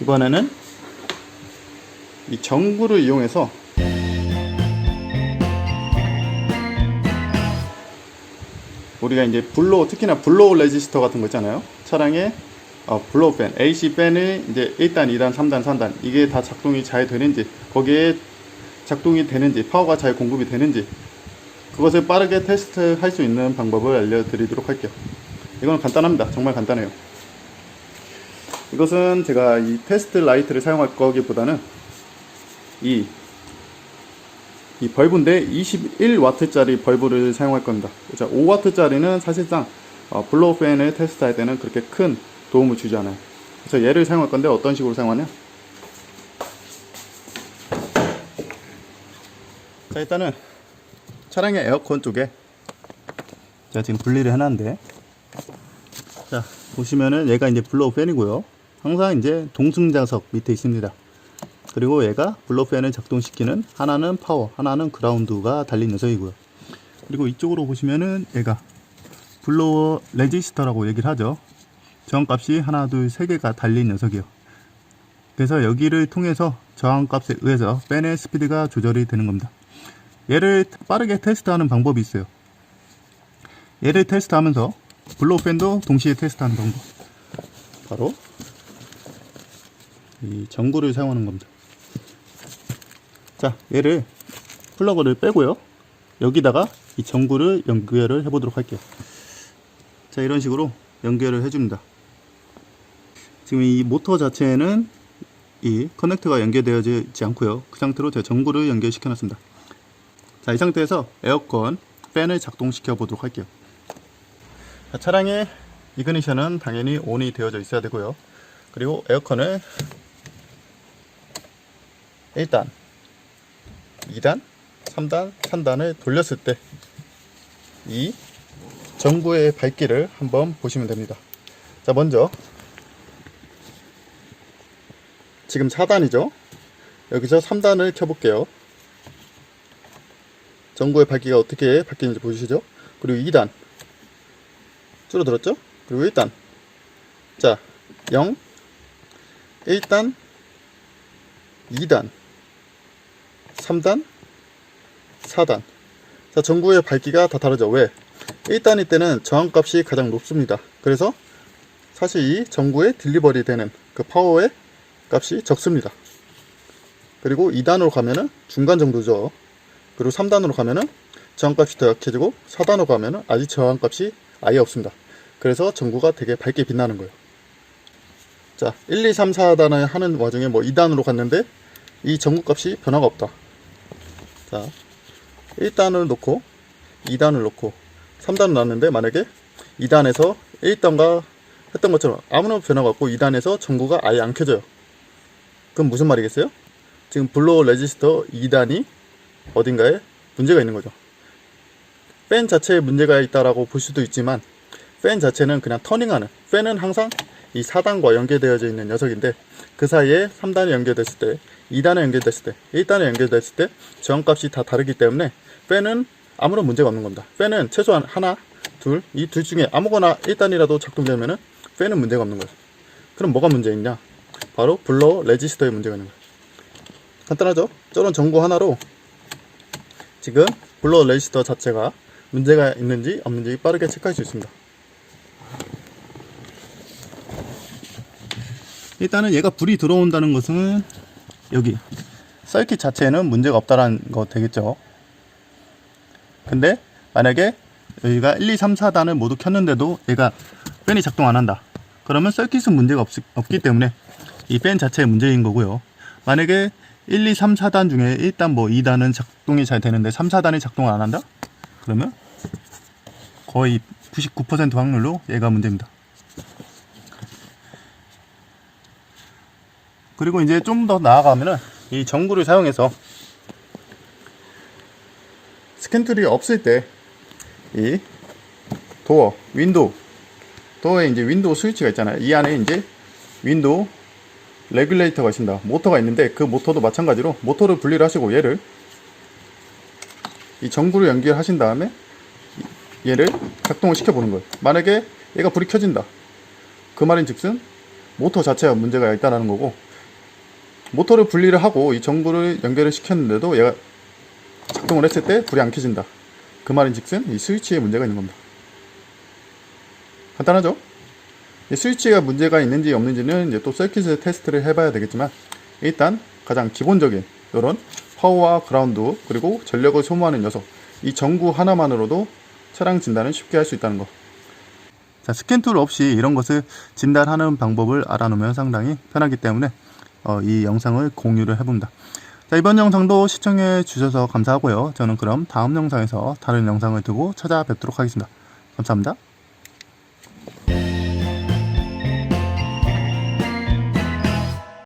이번에는 이 전구를 이용해서 우리가 이제 블로 특히나 블로우 레지스터 같은 거 있잖아요. 차량에 어, 블로우 팬, AC 팬이 이제 1단, 2단, 3단, 4단 이게 다 작동이 잘 되는지 거기에 작동이 되는지 파워가 잘 공급이 되는지 그것을 빠르게 테스트 할 수 있는 방법을 알려드리도록 할게요. 이건 간단합니다. 정말 간단해요. 이것은 제가 이 테스트 라이트를 사용할 거기보다는 이, 이 벌브인데 21W짜리 벌브를 사용할 겁니다. 자, 5W짜리는 사실상 어, 블로우 팬을 테스트할 때는 그렇게 큰 도움을 주지 않아요. 그래서 얘를 사용할 건데 어떤 식으로 사용하냐? 자, 일단은 차량의 에어컨 쪽에 제가 지금 분리를 해놨는데 자 보시면은 얘가 이제 블로우 팬이고요 항상 이제 동승자석 밑에 있습니다. 그리고 얘가 팬을 작동시키는 하나는 파워 하나는 그라운드가 달린 녀석이고요. 그리고 이쪽으로 보시면은 얘가 블로워 레지스터라고 얘기를 하죠. 저항값이 하나 둘 세 개가 달린 녀석이요. 그래서 여기를 통해서 저항값에 의해서 팬의 스피드가 조절이 되는 겁니다. 얘를 빠르게 테스트하는 방법이 있어요. 얘를 테스트하면서 블로우 팬도 동시에 테스트하는 방법. 바로 이 전구를 사용하는 겁니다. 자, 얘를 플러그를 빼고요. 여기다가 이 전구를 연결을 해보도록 할게요. 자, 이런 식으로 연결을 해줍니다. 지금 이 모터 자체에는 이 커넥터가 연결되어져 있지 않고요. 그 상태로 제가 전구를 연결시켜 놨습니다. 자, 이 상태에서 에어컨 팬을 작동시켜 보도록 할게요. 자, 차량의 이그니션은 당연히 온이 되어져 있어야 되고요. 그리고 에어컨을 1단, 2단, 3단, 3단을 돌렸을 때 이 전구의 밝기를 한번 보시면 됩니다. 자, 먼저 지금 4단이죠. 여기서 3단을 켜볼게요. 전구의 밝기가 어떻게 바뀌는지 보시죠. 그리고 2단 줄어들었죠? 그리고 1단 자 0, 1단, 2단, 3단, 4단 자 전구의 밝기가 다 다르죠. 왜? 1단일 때는 저항값이 가장 높습니다. 그래서 사실 이 전구에 딜리버리 되는 그 파워의 값이 적습니다. 그리고 2단으로 가면은 중간 정도죠. 그리고 3단으로 가면은 저항값이 더 약해지고 4단으로 가면은 아직 저항값이 아예 없습니다. 그래서 전구가 되게 밝게 빛나는 거예요. 자, 1, 2, 3, 4단을 하는 와중에 뭐 2단으로 갔는데 이 전구값이 변화가 없다. 자, 1단을 놓고 2단을 놓고 3단을 놨는데 만약에 2단에서 1단과 했던 것처럼 아무런 변화가 없고 2단에서 전구가 아예 안 켜져요. 그럼 무슨 말이겠어요? 지금 블로우 레지스터 2단이 어딘가에 문제가 있는 거죠. 팬 자체에 문제가 있다라고 볼 수도 있지만 팬 자체는 그냥 터닝하는 팬은 항상 이 4단과 연결되어져 있는 녀석인데 그 사이에 3단이 연결됐을 때 2단에 연결됐을 때 1단에 연결됐을 때 저항값이 다 다르기 때문에 팬은 아무런 문제가 없는 겁니다. 팬은 최소한 하나, 둘, 이 둘 중에 아무거나 1단이라도 작동되면은 팬은 문제가 없는 거죠. 그럼 뭐가 문제 있냐? 바로 블러 레지스터에 문제가 있는 거예요. 간단하죠? 저런 전구 하나로 지금 블러 레지스터 자체가 문제가 있는지 없는지 빠르게 체크할 수 있습니다. 일단은 얘가 불이 들어온다는 것은 여기 서킷 자체에는 문제가 없다라는 거 되겠죠. 근데 만약에 여기가 1, 2, 3, 4단을 모두 켰는데도 얘가 팬이 작동 안 한다. 그러면 서킷은 문제가 없, 없기 때문에 이 팬 자체의 문제인 거고요. 만약에 1, 2, 3, 4단 중에 일단 뭐 2단은 작동이 잘 되는데 3, 4단이 작동을 안 한다? 그러면 거의 99% 확률로 얘가 문제입니다. 그리고 이제 좀 더 나아가면은 이 전구를 사용해서 스캔툴이 없을 때 이 도어, 윈도우, 도어에 이제 윈도우 스위치가 있잖아요. 이 안에 이제 윈도우 레귤레이터가 있습니다. 모터가 있는데 그 모터도 마찬가지로 모터를 분리를 하시고 얘를 이 전구를 연결하신 다음에 얘를 작동을 시켜 보는 거예요. 만약에 얘가 불이 켜진다. 그 말인 즉슨 모터 자체가 문제가 있다는 거고 모터를 분리를 하고 이 전구를 연결을 시켰는데도 얘가 작동을 했을 때 불이 안 켜진다. 그 말인즉슨 이 스위치에 문제가 있는 겁니다. 간단하죠? 이 스위치가 문제가 있는지 없는지는 이제 또 서킷에서 테스트를 해봐야 되겠지만 일단 가장 기본적인 이런 파워와 그라운드 그리고 전력을 소모하는 녀석 이 전구 하나만으로도 차량 진단을 쉽게 할 수 있다는 거. 자, 스캔 툴 없이 이런 것을 진단하는 방법을 알아놓으면 상당히 편하기 때문에 어, 이 영상을 공유를 해봅니다. 자, 이번 영상도 시청해 주셔서 감사하고요. 저는 그럼 다음 영상에서 다른 영상을 두고 찾아뵙도록 하겠습니다. 감사합니다.